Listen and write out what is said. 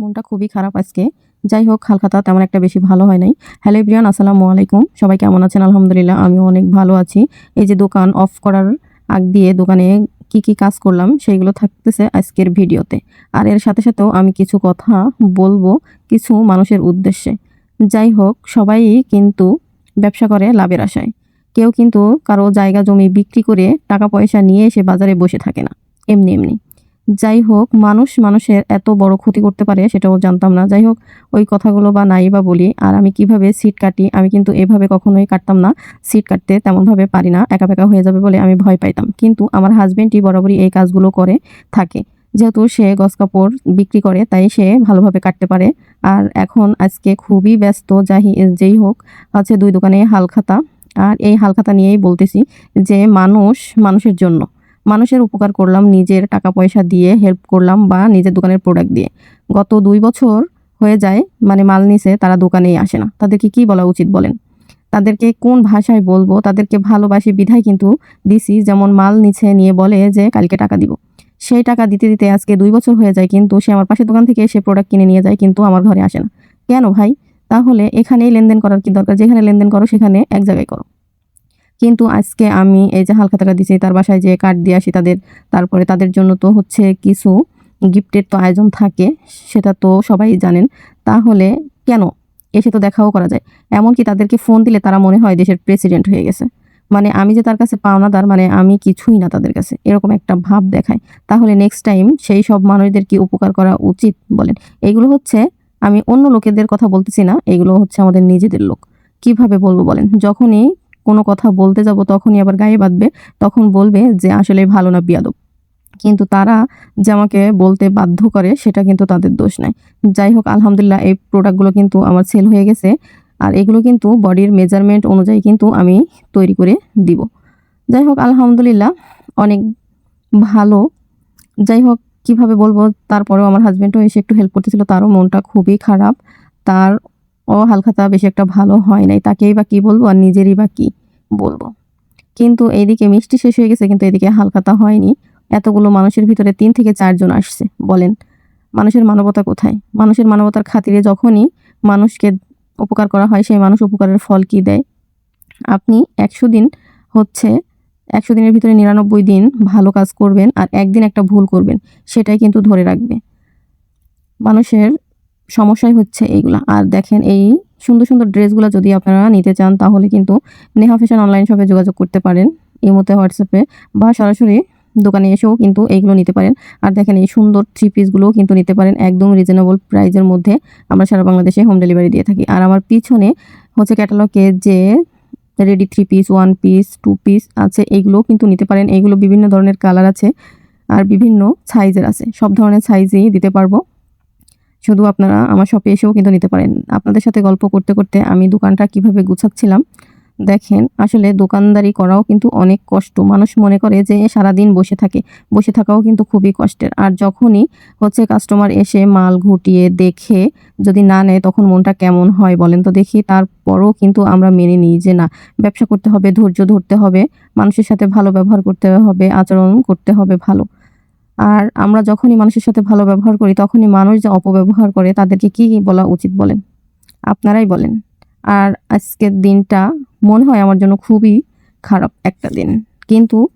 মনটা খুবই খারাপ আজকে। যাই হোক, হালখাতা তেমন একটা বেশি ভালো হয় নাই। হ্যালো ব্রিয়ান আসসালামু আলাইকুম। সবাই কেমন আছেন? আলহামদুলিল্লাহ, আমিও অনেক ভালো আছি। এই যে দোকান অফ করার আগ দিয়ে দোকানে কি কি কাজ করলাম, সেইগুলো থাকতেছে আজকের ভিডিওতে। আর এর সাথে সাথেও আমি কিছু কথা বলব কিছু মানুষের উদ্দেশ্যে। যাই হোক, সবাই কিন্তু ব্যবসা করে লাভের আশায়। কেউ কিন্তু কারও জায়গা জমি বিক্রি করে টাকা পয়সা নিয়ে এসে বাজারে বসে থাকে না। এমনি এমনি। যাই হোক, মানুষ মানুষের এত বড় ক্ষতি করতে পারে সেটাও জানতাম না। যাই হোক, ওই কথাগুলো বা নাই বা বলি, আর আমি কীভাবে সিট কাটি, আমি কিন্তু এভাবে কখনোই কাটতাম না। সিট কাটতে তেমনভাবে পারি না, একা বেকা হয়ে যাবে বলে আমি ভয় পাইতাম। কিন্তু আমার হাজবেন্ডই বরাবরই এই কাজগুলো করে থাকে। যেহেতু সে গস কাপড় বিক্রি করে, তাই সে ভালোভাবে কাটতে পারে। আর এখন আজকে খুবই ব্যস্ত যাই যেই হোক হচ্ছে দুই দোকানে হালখাতা। আর এই হালখাতা নিয়েই বলতেছি যে, মানুষ মানুষের জন্য। মানুষের উপকার করলাম, নিজের টাকা পয়সা দিয়ে হেল্প করলাম বা নিজের দোকানের প্রোডাক্ট দিয়ে। গত দুই বছর হয়ে যায় মানে মাল নিছে, তারা দোকানেই আসে না। তাদেরকে কি বলা উচিত বলেন? তাদেরকে কোন ভাষায় বলব? তাদেরকে ভালোবাসি বিধায় কিন্তু দিছি, যেমন মাল নিচে নিয়ে বলে যে কালকে টাকা দিব। সেই টাকা দিতে দিতে আজকে দুই বছর হয়ে যায় কিন্তু সে আমার পাশের দোকান থেকে সে প্রোডাক্ট কিনে নিয়ে যায় কিন্তু আমার ঘরে আসে না। কেন ভাই? তাহলে এখানেই লেনদেন করার কি দরকার? যেখানে লেনদেন করো সেখানে এক জায়গায় করো। কিন্তু আজকে আমি এই যে হালকা টাকা দিয়েছি, তার বাসায় যে কার্ড দিয়ে আসি তাদের, তারপরে তাদের জন্য তো হচ্ছে কিছু গিফটের তো আয়োজন থাকে, সেটা তো সবাই জানেন। তাহলে কেন? এসে তো দেখাও করা যায়। এমনকি তাদেরকে ফোন দিলে তারা মনে হয় দেশের প্রেসিডেন্ট হয়ে গেছে। মানে আমি যে তার কাছে পাওনাদার মানে আমি কিছুই না তাদের কাছে। এরকম একটা ভাব দেখায়। তাহলে নেক্সট টাইম সেই সব মানুষদের কি উপকার করা উচিত বলেন? এগুলো হচ্ছে, আমি অন্য লোকেদের কথা বলতেছি না, এগুলো হচ্ছে আমাদের নিজেদের লোক। কীভাবে বলব বলেন? যখনই কোনো কথা বলতে যাব তখনই আবার গায়ে বাঁধবে, তখন বলবে যে আসলে ভালো না বিয়াদব। কিন্তু তারা যে আমাকে বলতে বাধ্য করে, সেটা কিন্তু তাদের দোষ নাই। যাই হোক, আলহামদুলিল্লাহ এই প্রোডাক্টগুলো কিন্তু আমার সেল হয়ে গেছে। আর এগুলো কিন্তু বডির মেজারমেন্ট অনুযায়ী কিন্তু আমি তৈরি করে দিব। যাই হোক, আলহামদুলিল্লাহ অনেক ভালো। যাই হোক, কীভাবে বলব, তারপরেও আমার হাজব্যান্ডও এসে একটু হেল্প করতেছিল। তারও মনটা খুবই খারাপ। তার ও হালখাতা বেশি একটা ভালো হয় নাই। তাকেই বা কী বলব? আর নিজেরই বা কী? বলব। কিন্তু এইদিকে মিষ্টি শেষ হয়ে গেছে, কিন্তু এদিকে হালখাতা হয়নি। এতগুলো মানুষের ভিতরে তিন থেকে চারজন আসছে, বলেন। মানুষের মানবতা কোথায়? মানুষের মানবতার খাতিরে যখনই মানুষকে উপকার করা হয়, সেই মানুষ উপকারের ফল কি দেয়? আপনি একশো দিন হচ্ছে, একশো দিনের ভিতরে নিরানব্বই দিন ভালো কাজ করবেন আর একদিন একটা ভুল করবেন, সেটাই কিন্তু ধরে রাখবে। মানুষের সমস্যাই হচ্ছে এইগুলা। আর দেখেন এই সুন্দর সুন্দর ড্রেসগুলো যদি আপনারা নিতে চান, তাহলে কিন্তু নেহা ফ্যাশন অনলাইন শপে যোগাযোগ করতে পারেন। এই মধ্যে হোয়াটসঅ্যাপে বা সরাসরি দোকানে এসেও কিন্তু এইগুলো নিতে পারেন। আর দেখেন এই সুন্দর থ্রি পিসগুলোও কিন্তু নিতে পারেন একদম রিজনেবল প্রাইজের মধ্যে। আমরা সারা বাংলাদেশে হোম ডেলিভারি দিয়ে থাকি। আর আমার পিছনে হচ্ছে ক্যাটালগে যে ready three piece one piece two piece আছে, এইগুলোও কিন্তু নিতে পারেন। এইগুলো বিভিন্ন ধরনের কালার আছে আর বিভিন্ন সাইজের আছে। সব ধরনের সাইজেই দিতে পারব। শুধু আপনারা আমার শপে এসেও কিন্তু নিতে পারেন। আপনাদের সাথে গল্প করতে করতে আমি দোকানটা কীভাবে গুছাচ্ছিলাম, দেখেন, আসলে দোকানদারি করাও কিন্তু অনেক কষ্ট। মানুষ মনে করে যে সারাদিন বসে থাকে, বসে থাকাও কিন্তু খুবই কষ্টের। আর যখনই হচ্ছে কাস্টমার এসে মাল ঘুটিয়ে দেখে যদি না নেয়, তখন মনটা কেমন হয় বলেন তো দেখি। তারপরও কিন্তু আমরা মেনে নিই যে না, ব্যবসা করতে হবে, ধৈর্য ধরতে হবে, মানুষের সাথে ভালো ব্যবহার করতে হবে, আচরণ করতে হবে ভালো। আর আমরা যখনই মানুষের সাথে ভালো ব্যবহার করি, তখনই মানুষ যে অপব্যবহার করে তাদেরকে কি বলা উচিত বলেন? আপনারাই বলেন। আর আজকের দিনটা মনে হয় আমার জন্য খুবই খারাপ একটা দিন। কিন্তু